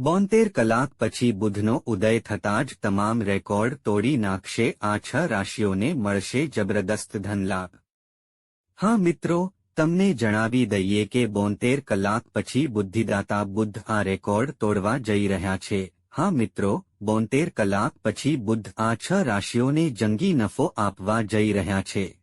બોતેર કલાક પછી બુધનો ઉદય થતાં જ તમામ રેકોર્ડ તોડી નાખશે. આ છ રાશિઓને મળશે જબરદસ્ત ધનલાભ. હા મિત્રો, તમને જણાવી દઈએ કે બોતેર કલાક પછી બુદ્ધિદાતા બુદ્ધ આ રેકોર્ડ તોડવા જઈ રહ્યા છે. હા મિત્રો, બોતેર કલાક પછી બુદ્ધ આ છ રાશિઓને જંગી નફો આપવા જઈ રહ્યા છે.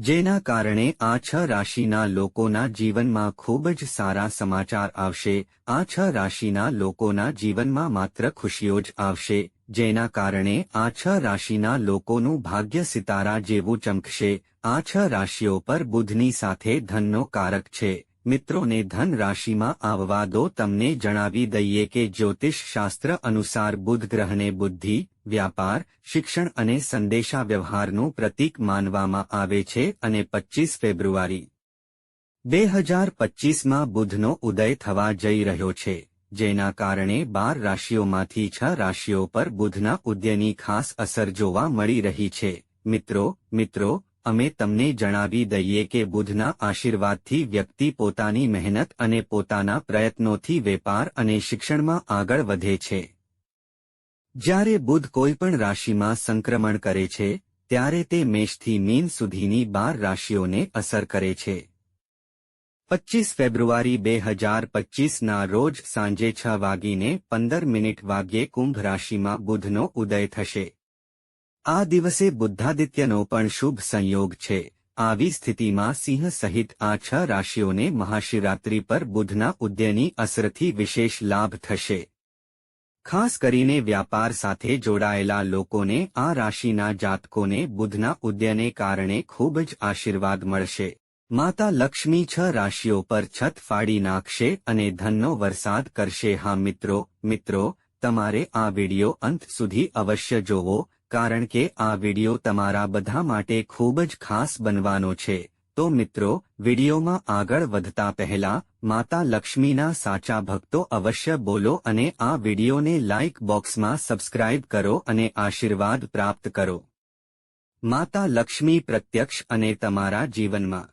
જેના કારણે આ છ રાશિના લોકોના જીવનમાં ખૂબ જ સારા સમાચાર આવશે. આ છ રાશિના લોકોના જીવનમાં માત્ર ખુશીઓ જ આવશે, જેના કારણે આ છ રાશિના લોકોનું ભાગ્ય સિતારા જેવું ચમકશે. આ છ રાશિઓ પર બુધની સાથે ધનનો કારક છે. મિત્રોને ધન રાશિમાં આવવા દો, તમને જણાવી દઈએ કે જ્યોતિષ શાસ્ત્ર અનુસાર બુધ ગ્રહને બુદ્ધિ, વ્યાપાર, શિક્ષણ અને સંદેશા વ્યવહારનું પ્રતીક માનવામાં આવે છે અને પચ્ચીસ ફેબ્રુઆરી બે હજાર પચ્ચીસમાં બુધનો ઉદય થવા જઈ રહ્યો છે. જેના કારણે બાર રાશિઓમાંથી છ રાશિઓ પર બુધના ઉદયની ખાસ અસર જોવા મળી રહી છે. મિત્રો મિત્રો અમે તમને જણાવી દઈએ કે બુધના આશીર્વાદથી વ્યક્તિ પોતાની મહેનત અને પોતાના પ્રયત્નોથી વેપાર અને શિક્ષણમાં આગળ વધે છે. જ્યારે બુધ કોઈપણ રાશિમાં સંક્રમણ કરે છે, ત્યારે તે મેષથી મીન સુધીની બાર રાશિઓને અસર કરે છે. પચ્ચીસ ફેબ્રુઆરી બે હજાર પચ્ચીસના રોજ સાંજે છ વાગીને પંદર મિનિટ વાગ્યે કુંભ રાશિમાં બુધનો ઉદય થશે. આ દિવસે બુદ્ધાદિત્યનો પણ શુભ સંયોગ છે. આવી સ્થિતિમાં સિંહ સહિત આ છ રાશિઓને મહાશિવરાત્રી પર બુધના ઉદ્યની અસરથી વિશેષ લાભ થશે. ખાસ કરીને વ્યાપાર સાથે જોડાયેલા લોકોને આ રાશિના જાતકોને બુધના ઉદ્યને કારણે ખૂબ જ આશીર્વાદ મળશે. માતા લક્ષ્મી છ રાશિઓ પર છત ફાડી નાખશે અને ધનનો વરસાદ કરશે. હા મિત્રો મિત્રો, તમારે આ વિડિયો અંત સુધી અવશ્ય જોવો. કારણ કે આ વિડિયો તમારા બધા માટે ખૂબ જ ખાસ બનવાનો છે. તો મિત્રો, વિડિયોમાં આગળ વધતા પહેલા, માતા લક્ષ્મીના સાચા ભક્તો અવશ્ય બોલો અને આ વિડિયોને લાઇક બોક્સમાં સબસ્ક્રાઇબ કરો અને આશીર્વાદ પ્રાપ્ત કરો. માતા લક્ષ્મી પ્રત્યક્ષ અને તમારા જીવનમાં.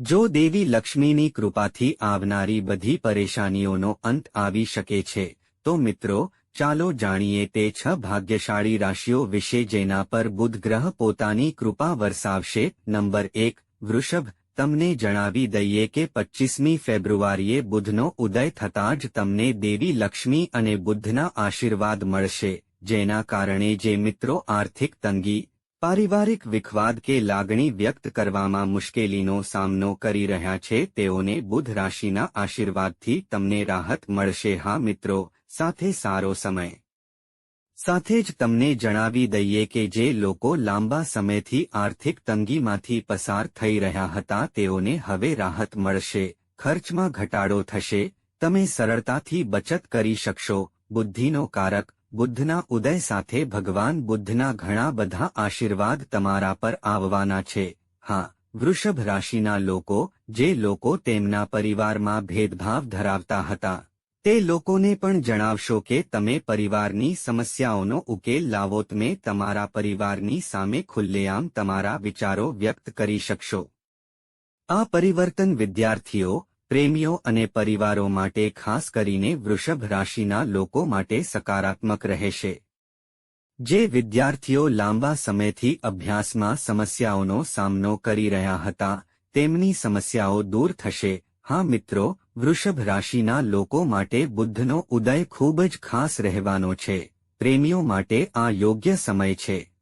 જો દેવી લક્ષ્મીની કૃપાથી આવનારી બધી પરેશાનીઓનો અંત આવી શકે છે, તો મિત્રો ચાલો જાણીએ તે છ ભાગ્યશાળી રાશિઓ વિશે જેના પર બુધ ગ્રહ પોતાની કૃપા વરસાવશે. નંબર એક, વૃષભ, તમને જણાવી દઈએ કે પચ્ચીસમી ફેબ્રુઆરીએ બુધનો ઉદય થતાં જ તમને દેવી લક્ષ્મી અને બુદ્ધના આશીર્વાદ મળશે, જેના કારણે જે મિત્રો આર્થિક તંગી, પારિવારિક વિખવાદ કે લાગણી વ્યક્ત કરવામાં મુશ્કેલીનો સામનો કરી રહ્યા છે, તેઓને બુધ રાશિના આશીર્વાદથી તમને રાહત મળશે. હા મિત્રો સાથે સારો સમય. સાથે જ તમને જણાવી દઈએ કે જે લોકો લાંબા સમયથી આર્થિક તંગીમાંથી પસાર થઈ રહ્યા હતા, તેઓને હવે રાહત મળશે. ખર્ચમાં ઘટાડો થશે. તમે સરળતાથી બચત કરી શકશો. બુદ્ધિનો કારક. બુદ્ધના ઉદય સાથે ભગવાન બુદ્ધના ઘણા બધા આશીર્વાદ તમારા પર આવવાના છે. હા, વૃષભ રાશિના લોકો, જે લોકો તેમના પરિવારમાં ભેદભાવ ધરાવતા હતા. તે લોકોને પણ જણાવશો કે તમે પરિવારની સમસ્યાઓનો ઉકેલ લાવો, તમે તમારા પરિવારની સામે ખુલ્લેઆમ તમારા વિચારો વ્યક્ત કરી શકશો. આ પરિવર્તન વિદ્યાર્થીઓ, પ્રેમીઓ અને પરિવારો માટે ખાસ કરીને વૃષભ રાશિના લોકો માટે સકારાત્મક રહેશે. જે વિદ્યાર્થીઓ લાંબા સમયથી અભ્યાસમાં સમસ્યાઓનો સામનો કરી રહ્યા હતા, તેમની સમસ્યાઓ દૂર થશે. હા મિત્રો વૃષભ રાશિના લોકો માટે બુદ્ધનો ઉદય ખૂબ જ ખાસ રહેવાનો છે. પ્રેમીઓ માટે આ યોગ્ય સમય છે.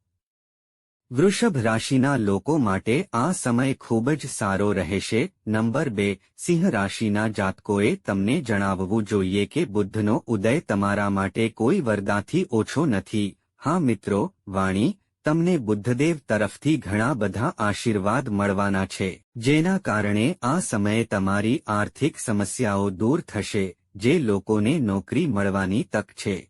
વૃષભ રાશિના લોકો માટે આ સમય ખૂબ જ સારો રહેશે. નંબર બે, સિંહ રાશિના જાતકોએ તમને જણાવવું જોઈએ કે બુદ્ધનો ઉદય તમારા માટે કોઈ વરદાથી ઓછો નથી. હા મિત્રો, વાણી તમને બુદ્ધદેવ તરફથી ઘણા બધા આશીર્વાદ મળવાના છે, જેના કારણે આ સમયે તમારી આર્થિક સમસ્યાઓ દૂર થશે, જે લોકોને નોકરી મળવાની તક છે.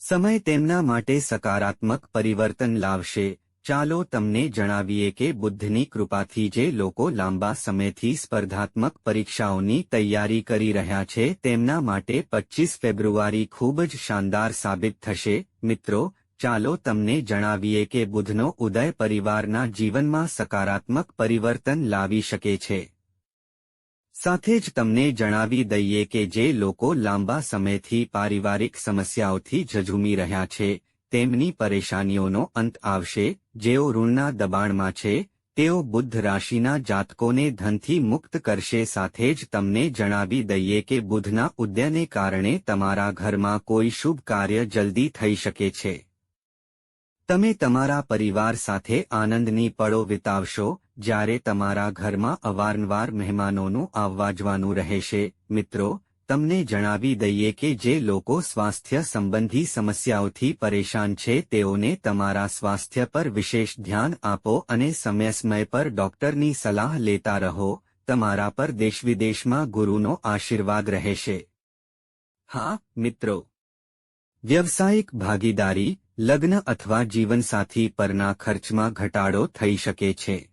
સમય તેમના માટે સકારાત્મક પરિવર્તન લાવશે. ચાલો તમને જણાવીએ કે બુદ્ધની કૃપાથી જે લોકો લાંબા સમયથી સ્પર્ધાત્મક પરીક્ષાઓની તૈયારી કરી રહ્યા છે, તેમના માટે પચ્ચીસ ફેબ્રુઆરી ખૂબ જ શાનદાર સાબિત થશે. મિત્રો ચાલો તમને જણાવીએ કે બુધનો ઉદય પરિવારના જીવનમાં સકારાત્મક પરિવર્તન લાવી શકે છે. સાથે જ તમને જણાવી દઈએ કે જે લોકો લાંબા સમયથી પારિવારિક સમસ્યાઓથી ઝઝૂમી રહ્યા છે, તેમની પરેશાનીઓનો અંત આવશે, જેઓ ઋણના દબાણમાં છે, તેઓ બુદ્ધ રાશિના જાતકોને ધનથી મુક્ત કરશે. સાથે જ તમને જણાવી દઈએ કે બુધના ઉદયને કારણે તમારા ઘરમાં કોઈ શુભ કાર્ય જલ્દી થઈ શકે છે. તમે તમારા પરિવાર સાથે આનંદની પળો વિતાવશો, જ્યારે તમારા ઘરમાં અવારનવાર મહેમાનોનું આવવા જવાનું રહેશે. મિત્રો, તમને જણાવી દઈએ કે જે લોકો સ્વાસ્થ્ય સંબંધી સમસ્યાઓથી પરેશાન છે, તેઓને તમારા સ્વાસ્થ્ય પર વિશેષ ધ્યાન આપો અને સમય સમય પર ડોક્ટરની સલાહ લેતા રહો. તમારા પર દેશવિદેશમાં ગુરુનો આશીર્વાદ રહેશે. હા, મિત્રો. વ્યવસાયિક ભાગીદારી લગ્ન અથવા જીવનસાથી પરના ખર્ચમાં ઘટાડો થઈ શકે છે.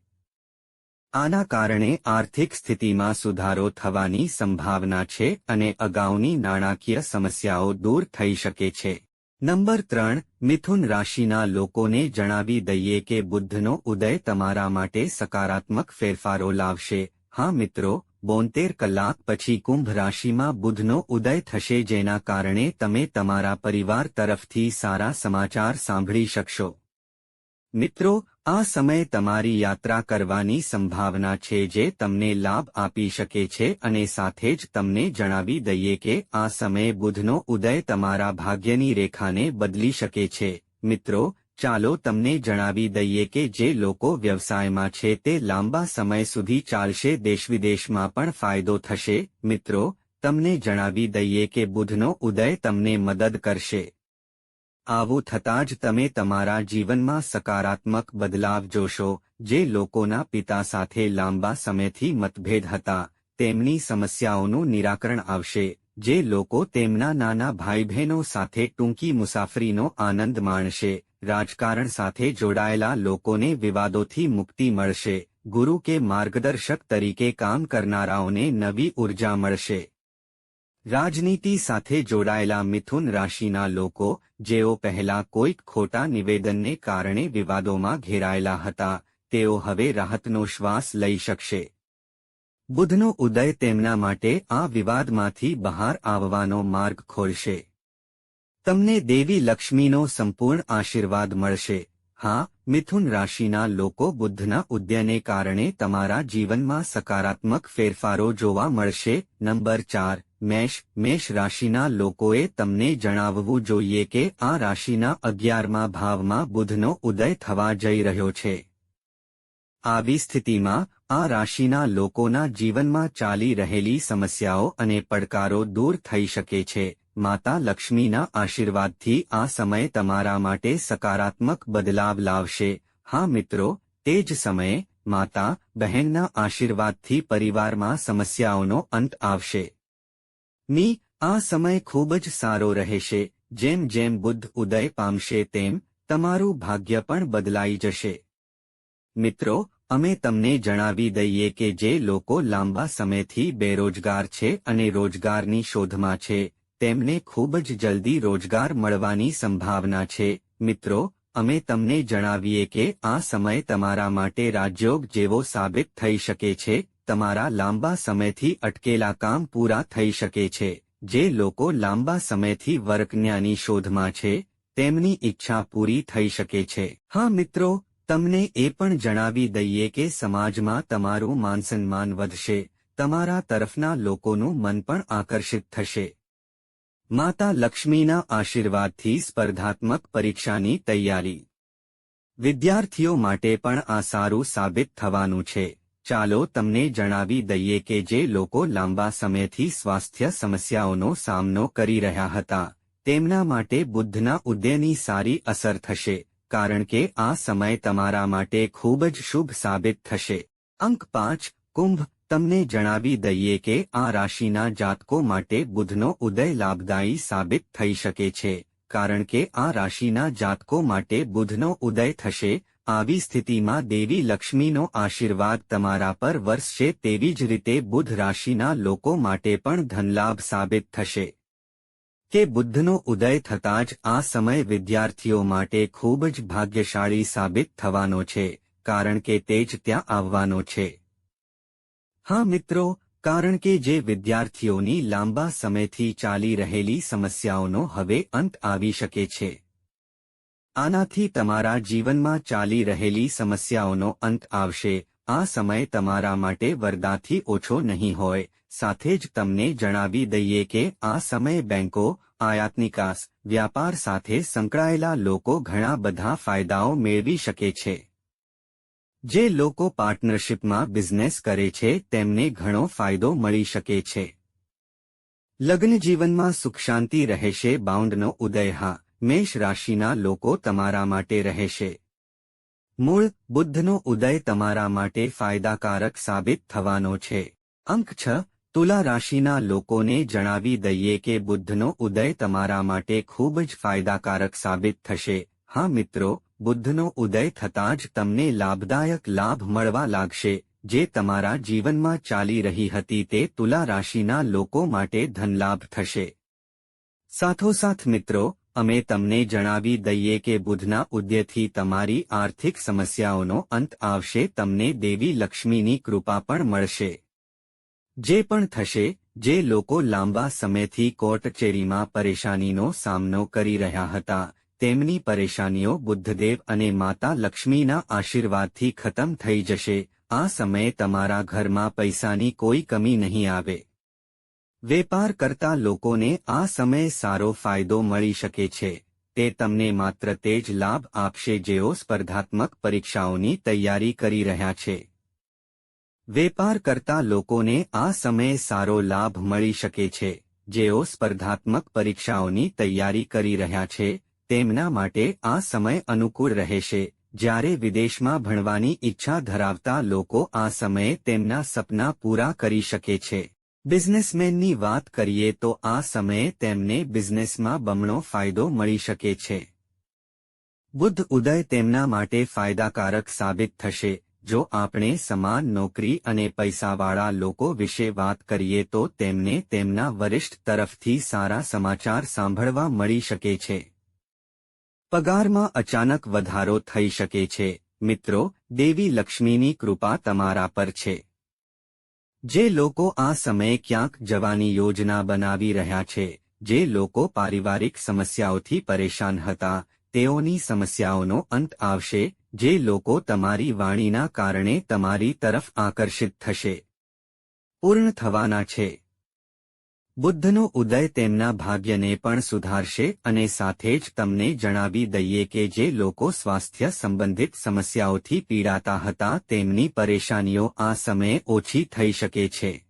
આના કારણે આર્થિક સ્થિતિમાં સુધારો થવાની સંભાવના છે અને અગાઉની નાણાકીય સમસ્યાઓ દૂર થઈ શકે છે. નંબર ત્રણ, મિથુન રાશિના લોકોને જણાવી દઈએ કે બુદ્ધનો ઉદય તમારા માટે સકારાત્મક ફેરફારો લાવશે. હા મિત્રો બોતેર કલાક પછી કુંભ રાશિમાં બુધનો ઉદય થશે જેના કારણે તમે તમારા પરિવાર તરફથી સારા સમાચાર સાંભળી શકશો. મિત્રો, આ સમય તમારી યાત્રા કરવાની સંભાવના છે જે તમને લાભ આપી શકે છે અને સાથે જ તમને જણાવી દઈએ કે આ સમયે બુધનો ઉદય તમારા ભાગ્યની રેખાને બદલી શકે છે. મિત્રો ચાલો તમને જણાવી દઈએ કે જે લોકો વ્યવસાયમાં છે તે લાંબા સમય સુધી ચાલશે, દેશવિદેશમાં પણ ફાયદો થશે. મિત્રો, તમને જણાવી દઈએ કે બુધનો ઉદય તમને મદદ કરશે. આવું થતાં જ તમે તમારા જીવનમાં સકારાત્મક બદલાવ જોશો. જે લોકોના પિતા સાથે લાંબા સમયથી મતભેદ હતા, તેમની સમસ્યાઓનું નિરાકરણ આવશે. જે લોકો તેમના નાના ભાઈ બહેનો સાથે ટૂંકી મુસાફરીનો આનંદ માણશે. રાજકારણ સાથે જોડાયેલા લોકોને વિવાદોથી મુક્તિ મળશે. ગુરુ કે માર્ગદર્શક તરીકે કામ કરનારાઓને નવી ઊર્જા મળશે. રાજનીતિ સાથે જોડાયેલા મિથુન રાશિના લોકો, જેઓ પહેલા કોઈક ખોટા નિવેદનને કારણે વિવાદોમાં ઘેરાયેલા હતા, તેઓ હવે રાહતનો શ્વાસ લઈ શકશે. બુધનો ઉદય તેમના માટે આ વિવાદમાંથી બહાર આવવાનો માર્ગ ખોલશે. તમને દેવી લક્ષ્મીનો સંપૂર્ણ આશીર્વાદ મળશે. હા, મિથુન રાશિના લોકો બુદ્ધના ઉદ્યને કારણે તમારા જીવનમાં સકારાત્મક ફેરફારો જોવા મળશે. નંબર ચાર, મેષ મેષ રાશિના લોકોએ તમને જણાવવું જોઈએ કે આ રાશિના અગિયારમા ભાવમાં બુધનો ઉદય થવા જઈ રહ્યો છે. આવી સ્થિતિમાં, આ રાશિના લોકોના જીવનમાં ચાલી રહેલી સમસ્યાઓ અને પડકારો દૂર થઈ શકે છે. માતા લક્ષ્મીના આશીર્વાદથી આ સમય તમારા માટે સકારાત્મક બદલાવ લાવશે. હા મિત્રો, તે જ સમયે માતા બહેનના આશીર્વાદથી પરિવારમાં સમસ્યાઓનો અંત આવશે. ની આ સમય ખૂબ જ સારો રહેશે. જેમ જેમ બુદ્ધ ઉદય પામશે તેમ તમારું ભાગ્ય પણ બદલાઈ જશે. મિત્રો, અમે તમને જણાવી દઈએ કે જે લોકો લાંબા સમયથી બેરોજગાર છે અને રોજગારની શોધમાં છે તેમને ખૂબ જ જલ્દી રોજગાર મળવાની સંભાવના છે. મિત્રો, અમે તમને જણાવીએ કે આ સમય તમારા માટે રાજયોગ જેવો સાબિત થઈ શકે છે. તમારા લાંબા સમયથી અટકેલા કામ પૂરા થઈ શકે છે. જે લોકો લાંબા સમયથી વર્કન્યાની શોધમાં છે, તેમની ઈચ્છા પૂરી થઈ શકે છે. હા, મિત્રો, તમને એ પણ જણાવી દઈએ કે સમાજમાં તમારું માનસન્માન વધશે. તમારા તરફના લોકોનું મન પણ આકર્ષિત થશે. માતા લક્ષ્મીના આશીર્વાદથી સ્પર્ધાત્મક પરીક્ષાની તૈયારી. વિદ્યાર્થીઓ માટે પણ આ સારું સાબિત થવાનું છે. ચાલો તમને જણાવી દઈએ કે જે લોકો લાંબા સમયથી સ્વાસ્થ્ય સમસ્યાઓનો સામનો કરી રહ્યા હતા, તેમના માટે બુદ્ધના ઉદયની સારી અસર થશે, કારણ કે આ સમય તમારા માટે ખૂબ જ શુભ સાબિત થશે. અંક પાંચ, કુંભ તમને જણાવી દઈએ કે આ રાશિના જાતકો માટે બુધનો ઉદય લાભદાયી સાબિત થઈ શકે છે, કારણ કે આ રાશિના જાતકો માટે બુધનો ઉદય થશે, આવી સ્થિતિમાં દેવી લક્ષ્મીનો આશીર્વાદ તમારા પર વરસશે તેવી જ રીતે બુધ રાશિના લોકો માટે પણ ધનલાભ સાબિત થશે. કે બુદ્ધનો ઉદય થતાં જ આ સમય વિદ્યાર્થીઓ માટે ખૂબ જ ભાગ્યશાળી સાબિત થવાનો છે, કારણ કે તે જ ત્યાં આવવાનો છે. હા મિત્રો, કારણ કે જે વિદ્યાર્થીઓની લાંબા સમયથી ચાલી રહેલી સમસ્યાઓનો હવે અંત આવી શકે છે. આનાથી તમારા જીવનમાં ચાલી રહેલી સમસ્યાઓનો અંત આવશે. આ સમય તમારા માટે વરદાથી ઓછો નહીં હોય. સાથે જ તમને જણાવી દઈએ કે આ સમય બેંકો આયાત નિકાસ વ્યાપાર સાથે સંકળાયેલા લોકો ઘણા બધા ફાયદાઓ મેળવી શકે છે. જે લોકો પાર્ટનરશિપમાં બિઝનેસ કરે છે, તેમને ઘણો ફાયદો મળી શકે છે. લગ્ન જીવનમાં સુખ શાંતિ રહેશે, બાઉન્ડનો ઉદય હા, મેષ રાશિના લોકો તમારા માટે રહેશે. મૂળ, બુદ્ધનો ઉદય તમારા માટે ફાયદાકારક સાબિત થવાનો છે. અંક છ તુલા રાશિના લોકોને જણાવી દઈએ કે બુદ્ધનો ઉદય તમારા માટે ખૂબ જ ફાયદાકારક સાબિત થશે. હા મિત્રો બુદ્ધનો ઉદય થતાં જ તમને લાભદાયક લાભ મળવા લાગશે. જે તમારા જીવનમાં ચાલી રહી હતી તે તુલા રાશિના લોકો માટે ધનલાભ થશે. સાથોસાથ મિત્રો, અમે તમને જણાવી દઈએ કે બુધના ઉદયથી તમારી આર્થિક સમસ્યાઓનો અંત આવશે, તમને દેવી લક્ષ્મીની કૃપા પણ મળશે. જે પણ થશે, જે લોકો લાંબા સમયથી કોર્ટ કચેરીમાં પરેશાનીનો સામનો કરી રહ્યા હતા તેમની પરેશાનીઓ બુદ્ધદેવ અને માતા લક્ષ્મીના આશીર્વાદથી ખતમ થઈ જશે. આ સમયે તમારા ઘરમાં પૈસાની કોઈ કમી નહીં આવે. વેપાર કરતા લોકોને આ સમયે સારો ફાયદો મળી શકે છે. તે તમને માત્ર તે જ લાભ આપશે જેઓ સ્પર્ધાત્મક પરીક્ષાઓની તૈયારી કરી રહ્યા છે. વેપાર કરતા લોકોને આ સમયે સારો લાભ મળી શકે છે. જેઓ સ્પર્ધાત્મક પરીક્ષાઓની તૈયારી કરી રહ્યા છે તેમના માટે આ સમય અનુકૂળ રહેશે. જ્યારે વિદેશમાં ભણવાની ઈચ્છા ધરાવતા લોકો આ સમયે તેમના સપના પૂરા કરી શકે છે. બિઝનેસમેનની વાત કરીએ તો આ સમયે તેમને બિઝનેસમાં બમણો ફાયદો મળી શકે છે. બુદ્ધ ઉદય તેમના માટે ફાયદાકારક સાબિત થશે. જો આપણે સમાન નોકરી અને પૈસાવાળા લોકો વિશે વાત કરીએ તો તેમને તેમના વરિષ્ઠ તરફથી સારા સમાચાર સાંભળવા મળી શકે છે. પગારમાં અચાનક વધારો થઈ શકે છે. મિત્રો, દેવી લક્ષ્મીની કૃપા તમારા પર છે. જે લોકો આ સમયે ક્યાંક જવાની યોજના બનાવી રહ્યા છે, જે લોકો પારિવારિક સમસ્યાઓથી પરેશાન હતા, તેઓની સમસ્યાઓનો અંત આવશે, જે લોકો તમારી વાણીના કારણે તમારી તરફ આકર્ષિત થશે. પૂર્ણ થવાના છે. બુદ્ધનો ઉદય તેમના ભાગ્યને પણ સુધારશે અને સાથે જ તમને જણાવી દઈએ કે જે લોકો સ્વાસ્થ્ય સંબંધિત સમસ્યાઓથી પીડાતા હતા તેમની પરેશાનીઓ આ સમયે ઓછી થઈ શકે છે.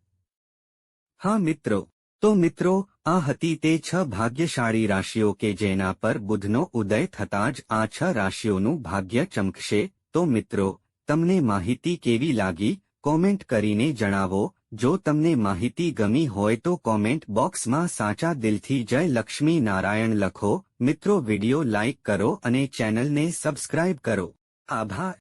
હા મિત્રો, તો મિત્રો, આ હતી તે છ ભાગ્યશાળી રાશિઓ કે જેના પર બુધનો ઉદય થતાં જ આ છ રાશિઓનું ભાગ્ય ચમકશે. તો મિત્રો, તમને માહિતી કેવી લાગી? કોમેન્ટ કરીને જણાવો. જો તમને માહિતી ગમી હોય તો કોમેન્ટ બોક્સમાં સાચા દિલથી જય લક્ષ્મી નારાયણ લખો. મિત્રો, વિડિયો લાઇક કરો અને ચેનલને સબસ્ક્રાઇબ કરો. આભાર.